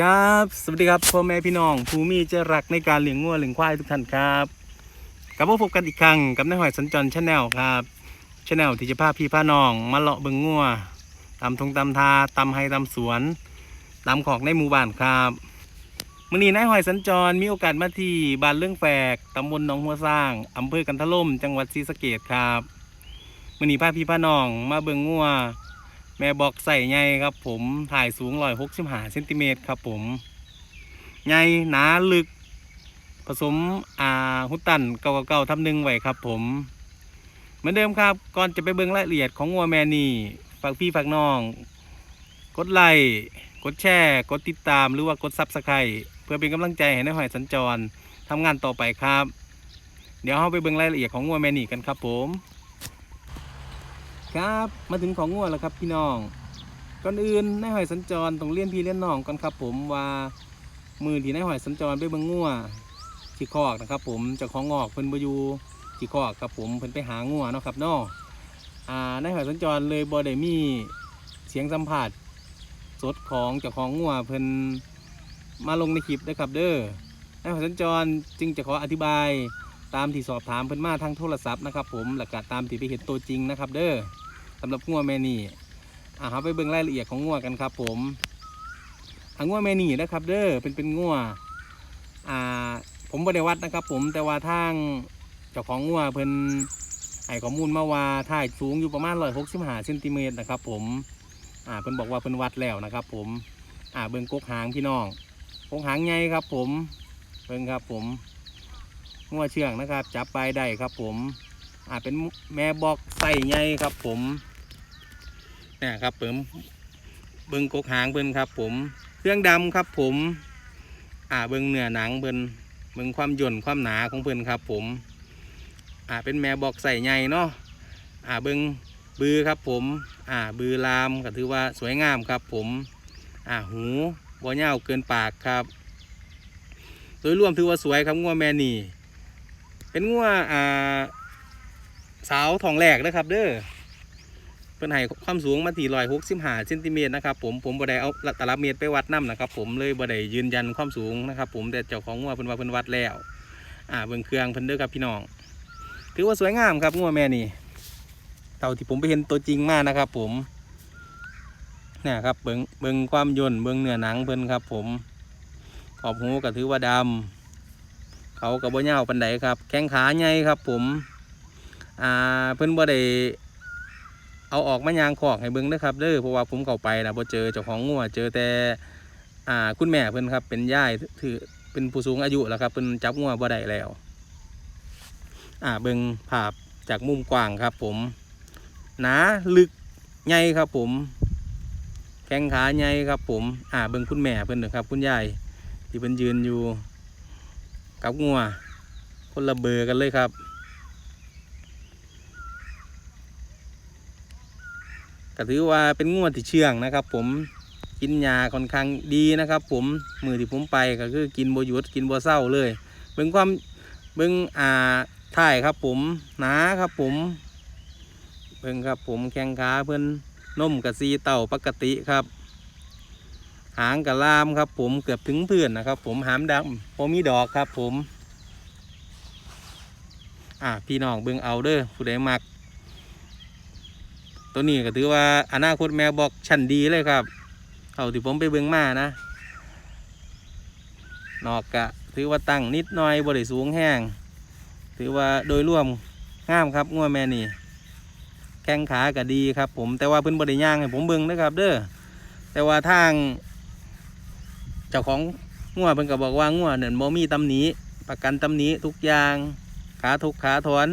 ครับ สวัสดีครับพ่อแม่พี่น้องผู้มีใจรักในการเลี้ยงงัวเลี้ยงควายทุกท่านครับกลับมาพบกันอีกครั้งกับนายหอยสัญจรชาแนลครับชาแนลที่จะพาพี่พาน้อง มาเลาะเบิงงัวตามทงตามทาตามไฮตามสวนตามของในหมู่บ้านครับมื่อนี้นายหอยสัญจรมีโอกาสมาที่บ้านเรื่องแฝกตำบลหนองหัวสร้างอำเภอกันทะล่มจังหวัดศรีสะเกษครับมื่อนี้พาพี่พาน้องมาเบิงงัว แม่บอกใส่ใหญ่ครับ ผมถ่ายสูงร้อยหกสิบห้าเซนติเมตรครับ ผมใหญ่หนาลึก ผสมอ่าหุตันเก่าเก่าๆทำหนึ่งไว้ครับ ผม เหมือนเดิมครับ ก่อนจะไปเบิ่งรายละเอียดของงัวแมนี่ฝากพี่ฝากน้อง กดไลค์กดแชร์กดติดตามหรือว่ากดซับสไครต์เพื่อเป็นกำลังใจให้นายหอยสัญจรทำงานต่อไปครับ เดี๋ยวเราไปเบิ่งรายละเอียดของงัวแมนี่กันครับ ผม ครับมาถึงของงัวแล้วครับพี่น้อง ก่อนอื่นนายหอยสัญจรต้องเลี้ยนพี่เลี้ยนน้องก่อนครับ ผมว่ามือที่นายหอยสัญจรไปเบิ่งงัวที่คอกนะครับ ผมจ้าของงอกเพิ่นบอยู่ที่คอกครับผมเพิ่นไปหางัวเนาะครับเนาะอ่านายหอยสัญจรเลยบ่ได้มีเสียงสัมผัสสดของเจ้าของงัวเพิ่นมาลงในคลิปนะครับเด้อนายหอยสัญจรจึงจะขออธิบาย ตามที่สอบถามเพิ่นมาทางโทรศัพท์นะครับผมแล้วก็ตามที่ไปเห็นตัวจริงนะครับ เด้อสำหรับงัวแม่นี่อ่าครับไปเบิ่งรายละเอียดของงัวกันครับ ผมอ่างัวแม่นี่นะครับ เด้อเป็นเป็นงัวอ่าผมบริวัดนะครับ ผมแต่ว่าทางเจ้าของงัวเพิ่นให้ข้อมูลมาว่าถ่ายสูงอยู่ประมาณร้อยหกสิบห้าเซนติเมตรนะครับ ผมอ่าเพิ่นบอกว่าเพิ่นวัดแล้วนะครับ ผมอ่าเบิ่งกกหางพี่น้องกกหางใหญ่ครับ ผมเบิ่งครับผม งัวเชื่องนะครับ จับปลายได้ครับ ผมอ่าเป็นแม่บอกใส่ใหญ่ครับ ผมเนี่ยครับเปิมเบิ้งกกหางเบิ้นครับ ผม เครื่องดำครับ ผม อ่าเบิ้งเนื้อหนังเบิ้นเบิ้งความหย่นความหนาของเบิ้นครับ ผม อ่าเป็นแม่บอกใส่ใหญ่เนาะอ่าเบิ้งบือครับ ผม อ่าบือลามก็ถือว่าสวยงามครับ ผม อ่าหูบ่เน่าเกินปากครับ โดยรวมถือว่าสวยครับงัวแม่นี่ เป็นงัวอ่า สาวทองแหลกนะครับ เด้อเพิ่นให้ความสูงมาที่ร้อยหกสิบห้าเซนติเมตรนะครับผมผมบ่ได้เอาตลับเมตรไปวัดน้ำนะครับ ผมเลยบ่ได้ยืนยันความสูงนะครับ ผมแต่เจ้าของงัวเพิ่นว่าเพิ่นวัดแล้ว อ่าเบิ่งเครื่องเพิ่นเด้อครับพี่น้อง ถือว่าสวยงามครับงัวแม่นี่เท่าที่ผมไปเห็นตัวจริงมากนะครับ ผมเนี่ยครับเบิงเบิงความย่นเบิงเนื้อหนังเพิ่นครับ ผมขอบหูก็ถือว่าดำ เขากับบ่ยาวปานใดครับ แข้งขาใหญ่ครับ ผม อ่าเพิ่นบ่ได้เอาออกมายางคอกให้เบิ่งนะครับเด้อเพราะว่าผมเข้าไปนะบ่เจอเจ้าของงัวเจอแต่อ่าคุณแม่เพิ่นครับ เป็นย่ายถือเป็นผู้สูงอายุแล้วครับเพิ่นจับงัวบ่ได้แล้ว อ่าเบิ่งภาพจากมุมกว้างครับ ผมหนาลึกใหญ่ครับ ผม แข้งขาใหญ่ครับ ผม อ่าเบิ่งคุณแม่เพิ่นนะครับ คุณยายที่เพิ่นยืนอยู่ กับงัวคนละเบอร์กันเลยครับ ก็ถือว่าเป็นงัวที่เชื่องนะครับ ผมกินยาค่อนข้างดีนะครับ ผมมือที่ผมไปก็คือกินบหยุดกินบเศร้าเลย เบิ่งความเบิ่งอ่าถ่ายครับ ผมหนาครับ ผมเบิ่งครับ ผมแข้งขาเพิ่นนมกับซีเต่าปกติครับ หางกับลามครับ ผมเกือบถึงพื้นนะครับ ผมหามดำพอมีดอกครับ ผม อ่าพี่น้องเบิ่งเอาเด้อผู้ใดมัก ตัวนี้ก็ถือว่าอนาคตแมวบอกชั้นดีเลยครับเอาที่ผมไปเบิ่งมานะนอกกะถือว่าตั้งนิดหน่อยบริสูงแห้ง ถือว่าโดยรวมงามครับงัวแม่นี่ แข้งขาก็ดีครับ ผมแต่ว่าเพิ่นบริย่างให้ผมเบิ่งนะครับ เด้อแต่ว่าทาง จ้าของงัวเพิ่นก็บอกว่างัวเนี่ยบ่มีตำหนิประกันตำหนิทุกอย่างขาทุกขาถอน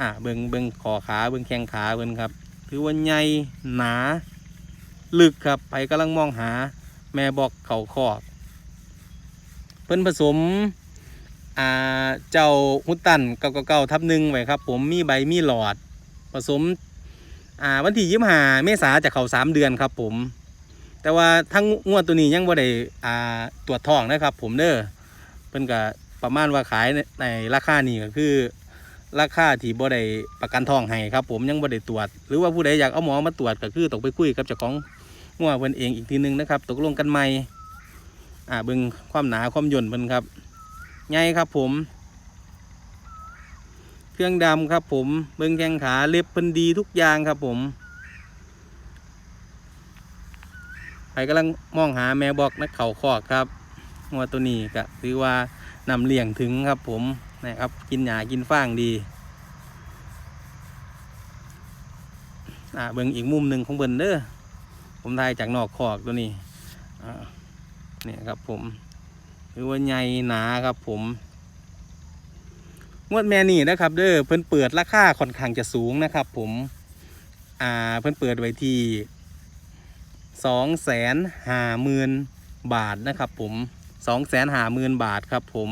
อะเบิ่งเบิ่งคอขาเบิ่งแข้งขาเพิ่นครับถือว่าใหญ่หนาลึกครับไปกำลังมองหาแม่บอกเขาคอกเพิ่นผสมอ่าเจ้าฮุตตันเก่าเก่าทับหนึ่งไว้ครับผมมีใบมีหลอด ผสมอ่าวันที่ยี่หาเมษาจะเข้าสามเดือนครับผม แต่ว่าทั้งงวดตัวนี้ยังบ่ได้อ่าตรวจท้องนะครับ ผมเด้อเพิ่นก็ประมาณว่าขายในในราคานี้ก็คือราคาที่บ่ได้ประกันทองให้ครับ ผมยังบ่ได้ตรวจ หรือว่าผู้ใดอยากเอาหมอมาตรวจก็คือต้องไปคุยกับเจ้าของงัวเพิ่นเองอีกทีหนึงนะครับ ตกลงกันใหม่อ่าเบิ่งความหนาความหย่นเพิ่นครับใหญ่ครับผม เครื่องดำครับผมเบิ่งแข้งขาเล็บเพิ่นดีทุกอย่างครับผมใค รกำลังมองหาแม่บอกนักเข่าคอกครับงัวตัวนี้ก็ถือว่านำเลี้ยงถึงครับผมนะครับกินหญ้ากินฟางดีอ่าเบิ่งอีกมุมหนึ่งของเบิ่นเด้อผมถ่ายจากนอกคอกตัวนี้อ่าเนี่ยครับผมถือว่าใหญ่หนาครับผมงวดแม่นี่นะครับ เด้อเพิ่นเปิดราคาค่อนข้างจะสูงนะครับ ผม อ่าเพิ่นเปิดไว้ที่ สองแสนห้าหมื่นบาทนะครับผมสองแสนห้าหมื่นบาทครับผม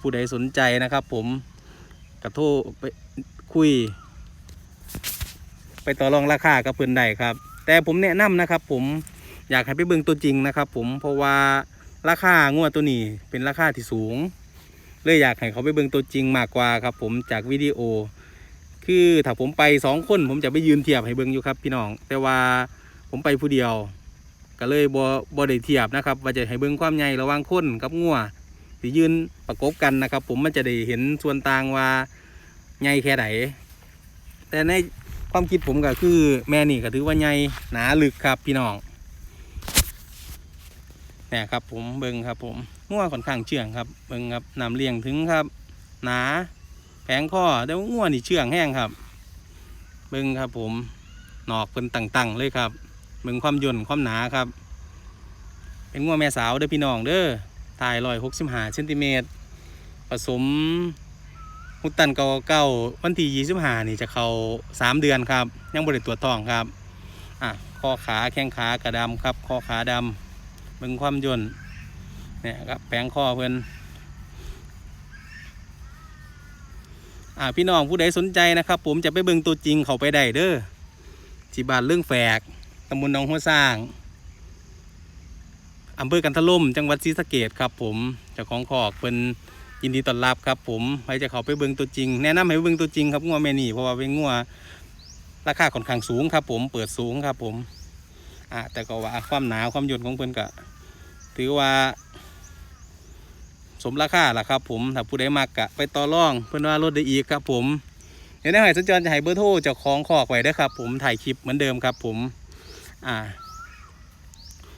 ผู้ใดสนใจนะครับผมกระโทรไปคุย ไปต่อรองราคากับเพิ่นได้ครับ แต่ผมแนะนำนะครับ ผมอยากให้ไปเบิ่งตัวจริงนะครับ ผมเพราะว่าราคางวดตัวนี้เป็นราคาที่สูงเลยอยากให้เขาไปเบิ่งตัวจริงมากกว่าครับ ผมจากวิดีโอ คือถ้าผมไปสองคนผมจะไปยืนเทียบให้เบิ่งอยู่ครับพี่น้อง แต่ว่า ผมไปผู้เดียว ก็เลยบ่บ่ได้เทียบนะครับ ว่าจะให้เบิ่งความใหญ่ระหว่างคนกับงัวที่ยืนประกบกันนะครับ ผมมันจะได้เห็นส่วนต่างว่าใหญ่แค่ไหนแต่ในความคิดผมก็คือแม่นี่ก็ถือว่าใหญ่หนาลึกครับพี่น้องเนี่ยครับผมเบิ่งครับ ผมงัวค่อนข้างเชื่องครับเบิ่งครับนำเลี้ยงถึงครับ หนาแผงข้อแต่ว่างัวนี่เชื่องแห้งครับ เบิ่งครับผมหนอกเป็นตั้งๆเลยครับ เบิ่งความย่นความหนาครับ เป็นงัวแม่สาวเด้อพี่น้องเด้อถ่ายรอยหกสิบห้าเซนติเมตรผสมฮุตตันเก่าเก้าวันที่ยี่สิบห้านี่จะเข้าสามเดือนครับ ยังบริตรวจท้องครับอะข้อขาแข้งขากระดำครับ ข้อขาดำเบิ่งความย่นเนี่ยครับแผงข้อเพิ่นอ่าพี่น้องผู้ใดสนใจนะครับ ผมจะไปเบิ่งตัวจริงเขาไปได้เด้อที่บ้านเรื่องแฝก ตำบลหนองหัวสร้างอำเภอกันทะล่มจังหวัดศรีสะเกดครับ ผมเจ้าของขอกเป็นยินดีต้อนรับครับ ผมใครจะเขาไปเบิ่งตัวจริง แนะนำให้ไปเบิ่งตัวจริงครับงัวแม่นี่เพราะว่าเป็นงัวราคาค่อนข้างสูงครับ ผมเปิดสูงครับ ผมอ่าแต่ก็ว่าความหนาวความหยดของเพิ่นก็ถือว่าสมราคาล่ะครับ ผมถ้าผู้ใดมากกะไปต่อรองเพื่อนว่าลดได้อีกครับ ผมเดี๋ยวในหอยสัญจรจะให้เบอร์โทรเจ้าของคอกไว้ด้ครับ ผมถ่ายคลิปเหมือนเดิมครับ ผม อ่า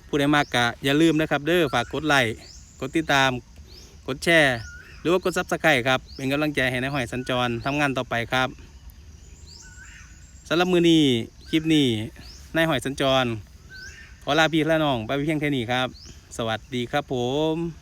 ผู้ใดมากกะอย่าลืมนะครับเด้อฝากกดไลค์กดติดตาม กดแชร์หรือว่ากดซับสไครต์ครับ เป็นกำลังใจให้ในหอยสัญจรทำงานต่อไปครับสำหรับมือนี้คลิปนี้ในหอยสัญจร ขอลาพี่และน้อง ไปเพียงแค่นี้ครับ สวัสดีครับผม